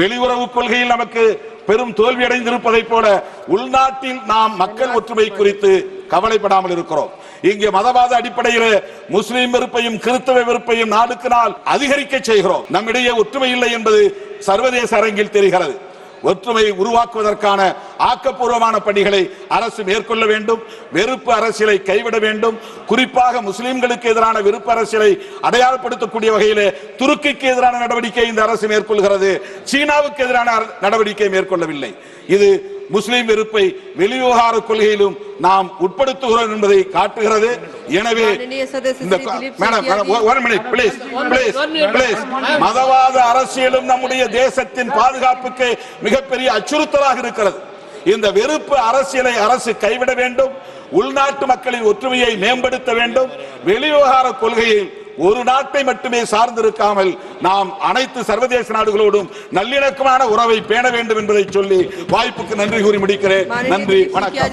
வெளியுறவு கொள்கையில் நமக்கு பெரும் தோல்வி அடைந்திருப்பதை போல உள்நாட்டில் நாம் மக்கள் ஒற்றுமை குறித்து கவலைப்படாமல் இருக்கிறோம். இங்கே மதவாத அடிப்படையில் முஸ்லீம் வெறுப்பையும் கிறிஸ்தவ வெறுப்பையும் நாளுக்கு நாள் அதிகரிக்க செய்கிறோம். நம்மிடையே ஒற்றுமை இல்லை என்பது சர்வதேச அரங்கில் தெரிகிறது. ஒற்றுமை உருவாக்குவதற்கான ஆக்கப்பூர்வமான பணிகளை அரசு மேற்கொள்ள வேண்டும். வெறுப்பு அரசியலை கைவிட வேண்டும். குறிப்பாக முஸ்லிம்களுக்கு எதிரான வெறுப்பு அரசியலை அடையாளப்படுத்தக்கூடிய வகையிலே துருக்கிக்கு எதிரான நடவடிக்கை இந்த அரசு மேற்கொள்கிறது. சீனாவுக்கு எதிரான நடவடிக்கை மேற்கொள்ளவில்லை. இது முஸ்லிம் வெறுப்பை வெளிவிவகார கொள்கையிலும் நாம் உட்படுத்துகிறோம் என்பதை காட்டுகிறது. எனவே இந்த மேடம் பிளீஸ் மதவாத அரசியலும் நம்முடைய தேசத்தின் பாதுகாப்புக்கு மிகப்பெரிய அச்சுறுத்தலாக இருக்கிறது. இந்த வெறுப்பு அரசியலை அரசு கைவிட வேண்டும். உள்நாட்டு மக்களின் ஒற்றுமையை மேம்படுத்த வேண்டும். வெளிவிவகார கொள்கையை ஒரு நாட்டை மட்டுமே சார்ந்திருக்காமல் நாம் அனைத்து சர்வதேச நாடுகளோடும் நல்லிணக்கமான உறவை பேண வேண்டும் என்பதை சொல்லி வாய்ப்புக்கு நன்றி கூறி முடிக்கிறேன். நன்றி வணக்கம்.